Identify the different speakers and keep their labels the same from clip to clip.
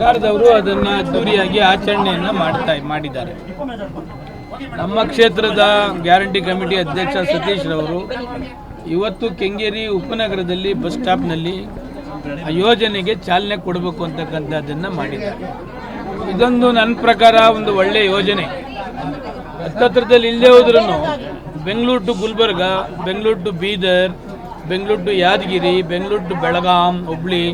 Speaker 1: ಸರ್ಕಾರದವರು ಅದನ್ನು ಅದ್ದೂರಿಯಾಗಿ ಆಚರಣೆಯನ್ನು ಮಾಡ್ತಾ ಮಾಡಿದ್ದಾರೆ. ನಮ್ಮ ಕ್ಷೇತ್ರದ ಗ್ಯಾರಂಟಿ ಕಮಿಟಿ ಅಧ್ಯಕ್ಷ ಸತೀಶ್ ರವರು ಇವತ್ತು ಕೆಂಗೇರಿ ಉಪನಗರದಲ್ಲಿ ಬಸ್ ಸ್ಟಾಪ್ನಲ್ಲಿ ಆ ಯೋಜನೆಗೆ ಚಾಲನೆ ಕೊಡಬೇಕು ಅಂತಕ್ಕಂಥದ್ದನ್ನು ಮಾಡಿದ್ದಾರೆ. ಇದೊಂದು ನನ್ನ ಪ್ರಕಾರ ಒಂದು ಒಳ್ಳೆಯ ಯೋಜನೆ. ಹತ್ತತ್ರದಲ್ಲಿ ಇಲ್ಲದೆ ಹೋದ್ರೂ Bengaluru to Gulbarga, Bengaluru to Bidar, Bengaluru to Yadgir, Bengaluru to Belgaum, Hubli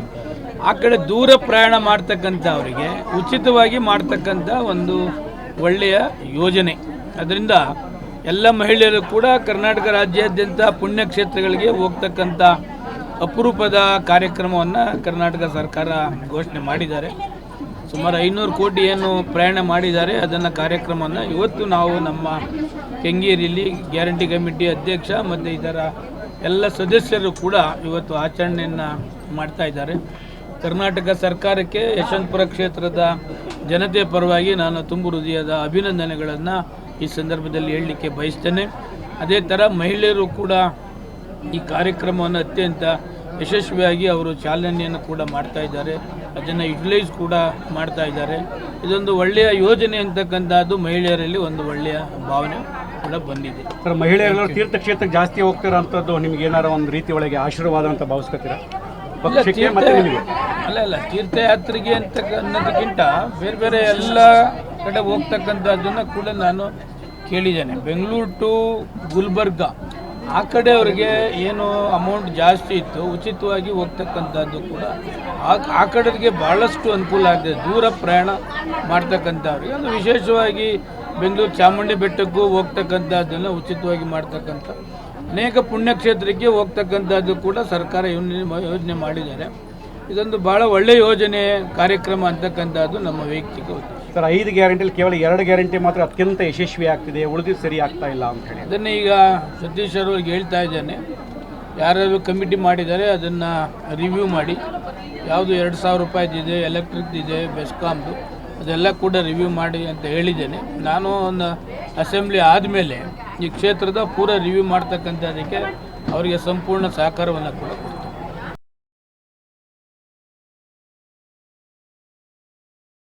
Speaker 1: ಆ ಕಡೆ ದೂರ ಪ್ರಯಾಣ ಮಾಡ್ತಕ್ಕಂಥ ಅವರಿಗೆ ಉಚಿತವಾಗಿ ಮಾಡ್ತಕ್ಕಂಥ ಒಂದು ಒಳ್ಳೆಯ ಯೋಜನೆ. ಅದರಿಂದ ಎಲ್ಲ ಮಹಿಳೆಯರು ಕೂಡ ಕರ್ನಾಟಕ ರಾಜ್ಯಾದ್ಯಂತ ಪುಣ್ಯಕ್ಷೇತ್ರಗಳಿಗೆ ಹೋಗ್ತಕ್ಕಂಥ ಅಪರೂಪದ ಕಾರ್ಯಕ್ರಮವನ್ನು ಕರ್ನಾಟಕ ಸರ್ಕಾರ ಘೋಷಣೆ ಮಾಡಿದ್ದಾರೆ. ಸುಮಾರು ಐನೂರು ಕೋಟಿ ಏನು ಪ್ರಯಾಣ ಮಾಡಿದ್ದಾರೆ. ಅದನ್ನು ಕಾರ್ಯಕ್ರಮವನ್ನು ಇವತ್ತು ನಾವು ನಮ್ಮ ಕೆಂಗೇರಿಯಲ್ಲಿ ಗ್ಯಾರಂಟಿ ಕಮಿಟಿ ಅಧ್ಯಕ್ಷ ಮತ್ತು ಇದರ ಎಲ್ಲ ಸದಸ್ಯರು ಕೂಡ ಇವತ್ತು ಆಚರಣೆಯನ್ನು ಮಾಡ್ತಾ ಇದ್ದಾರೆ. ಕರ್ನಾಟಕ ಸರ್ಕಾರಕ್ಕೆ ಯಶವಂತಪುರ ಕ್ಷೇತ್ರದ ಜನತೆ ಪರವಾಗಿ ನಾನು ತುಂಬು ಹೃದಯದ ಅಭಿನಂದನೆಗಳನ್ನು ಈ ಸಂದರ್ಭದಲ್ಲಿ ಹೇಳಲಿಕ್ಕೆ ಬಯಸ್ತೇನೆ. ಅದೇ ಥರ ಮಹಿಳೆಯರು ಕೂಡ ಈ ಕಾರ್ಯಕ್ರಮವನ್ನು ಅತ್ಯಂತ ಯಶಸ್ವಿಯಾಗಿ ಅವರು ಚಾಲನೆಯನ್ನು ಕೂಡ ಮಾಡ್ತಾ ಇದ್ದಾರೆ. ಅದನ್ನು ಯುಟಿಲೈಸ್ ಕೂಡ ಮಾಡ್ತಾ ಇದ್ದಾರೆ. ಇದೊಂದು ಒಳ್ಳೆಯ ಯೋಜನೆ ಅಂತಕ್ಕಂಥದ್ದು ಮಹಿಳೆಯರಲ್ಲಿ ಒಂದು ಒಳ್ಳೆಯ ಭಾವನೆ ಕೂಡ ಬಂದಿದೆ.
Speaker 2: ಸರ್ ಮಹಿಳೆಯರು ತೀರ್ಥಕ್ಷೇತ್ರಕ್ಕೆ ಜಾಸ್ತಿ ಹೋಗ್ತಿರೋಂಥದ್ದು ನಿಮ್ಗೆ ಏನಾರ ಒಂದು ರೀತಿ ಒಳಗೆ ಆಶೀರ್ವಾದ ಅಂತ ಭಾವಿಸ್ಕೊತೀರಾ?
Speaker 1: ಅಲ್ಲ ಅಲ್ಲ ತೀರ್ಥಯಾತ್ರೆಗೆ ಅಂತ ಅನ್ನೋದಕ್ಕಿಂತ ಬೇರೆ ಬೇರೆ ಎಲ್ಲ ಕಡೆ ಹೋಗ್ತಕ್ಕಂಥದ್ದನ್ನು ಕೂಡ ನಾನು ಕೇಳಿದ್ದೇನೆ. ಬೆಂಗಳೂರು ಟು ಗುಲ್ಬರ್ಗ. ಆ ಕಡೆ ಅವರಿಗೆ ಏನು ಅಮೌಂಟ್ ಜಾಸ್ತಿ ಇತ್ತು ಉಚಿತವಾಗಿ ಹೋಗ್ತಕ್ಕಂಥದ್ದು ಕೂಡ ಆ ಆ ಕಡೆಗೆ ಭಾಳಷ್ಟು ಅನುಕೂಲ ಆಗಿದೆ. ದೂರ ಪ್ರಯಾಣ ಮಾಡ್ತಕ್ಕಂಥವ್ರಿಗೆ. ಅದು ವಿಶೇಷವಾಗಿ ಬೆಂಗಳೂರು ಚಾಮುಂಡಿ ಬೆಟ್ಟಕ್ಕೂ ಹೋಗ್ತಕ್ಕಂಥದ್ದನ್ನು ಉಚಿತವಾಗಿ ಮಾಡ್ತಕ್ಕಂಥ ಅನೇಕ ಪುಣ್ಯಕ್ಷೇತ್ರಕ್ಕೆ ಹೋಗ್ತಕ್ಕಂಥದ್ದು ಕೂಡ ಸರ್ಕಾರ ಯೋಜನೆ ಯೋಜನೆ ಮಾಡಿದ್ದಾರೆ. ಇದೊಂದು ಬಹಳ ಒಳ್ಳೆಯ ಯೋಜನೆ ಕಾರ್ಯಕ್ರಮ ಅಂತಕ್ಕಂಥದ್ದು ನಮ್ಮ ವೈಯಕ್ತಿಕ
Speaker 2: ಸರ್ ಐದು ಗ್ಯಾರಂಟಿಲಿ ಕೇವಲ ಎರಡು ಗ್ಯಾರಂಟಿ ಮಾತ್ರ ಅತ್ಯಂತ ಯಶಸ್ವಿ ಆಗ್ತಿದೆ ಉಳಿದಿದ್ದು ಸರಿ ಆಗ್ತಾ ಇಲ್ಲ ಅಂತ ಹೇಳಿ.
Speaker 1: ಅದನ್ನು ಈಗ ಸತೀಶ್ ಅವ್ರಿಗೆ ಹೇಳ್ತಾ ಇದ್ದೇನೆ. ಯಾರ್ಯಾರು ಕಮಿಟಿ ಮಾಡಿದ್ದಾರೆ ಅದನ್ನು ರಿವ್ಯೂ ಮಾಡಿ. ಯಾವುದು ಎರಡು ಸಾವಿರ ರೂಪಾಯಿದಿದೆ ಎಲೆಕ್ಟ್ರಿಕ್ದಿದೆ ಬೆಸ್ಕಾಮ್ದು ಅದೆಲ್ಲ ಕೂಡ ರಿವ್ಯೂ ಮಾಡಿ ಅಂತ ಹೇಳಿದ್ದೇನೆ. ನಾನು ಒಂದು ಅಸೆಂಬ್ಲಿ ಆದಮೇಲೆ ಈ ಕ್ಷೇತ್ರದ ಪೂರ ರಿವ್ಯೂ ಮಾಡ್ತಕ್ಕಂಥದ್ದಕ್ಕೆ ಅವರಿಗೆ ಸಂಪೂರ್ಣ ಸಹಕಾರವನ್ನು ಕೂಡ